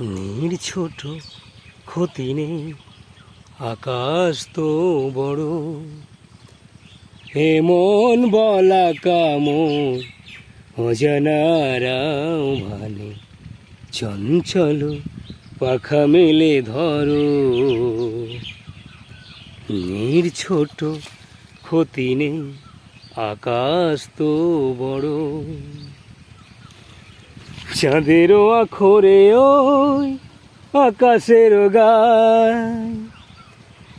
নীর ছোট ক্ষতি নেই আকাশ তো বড়। এমন বলা কামন অজানারাও ভানে চঞ্চল পাখা মেলে ধরো। নীর ছোট ক্ষতি নেই আকাশ তো বড়। চাঁদেরও আখরে ওই আকাশের গায়।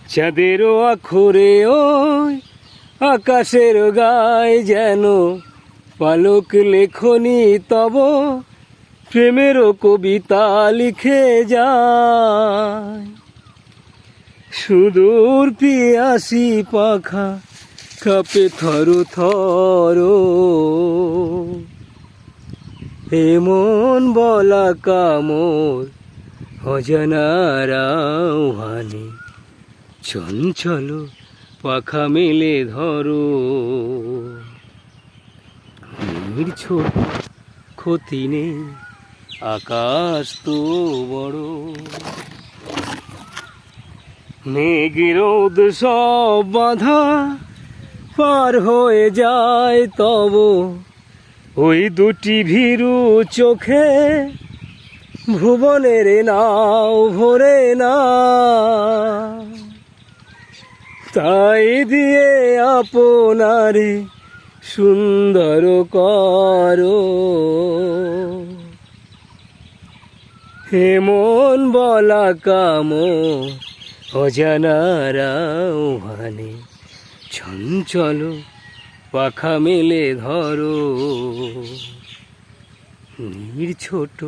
চাঁদেরও আখরে ওই আকাশের গায় যেন পালক লেখনি তব প্রেমেরও কবিতা লিখে যায়। সুদূর পিয়াসি পাখা কাপে থর থর এমন বলা কামর, অজানারাও হানি। চঞ্চল পাখা মেলে ধরো। নীর ছোট, ক্ষতি নেই, আকাশ তো বড়। মেঘরোদ সব বাধা, পার হয়ে যায় তব। ওই দুটি ভীরু চোখে ভুবনের নাও ভরে না। তাই দিয়ে আপনারে সুন্দর করো। হেমন বলা কাম অজানারাও ভানে চঞ্চল পাখা মেলে ধরো। নির ছোট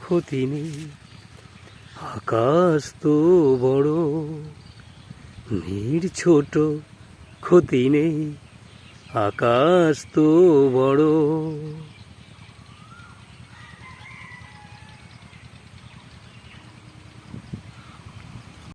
ক্ষতি নেই, আকাশ তো বড়। নির ছোট ক্ষতি নেই, আকাশ তো বড়।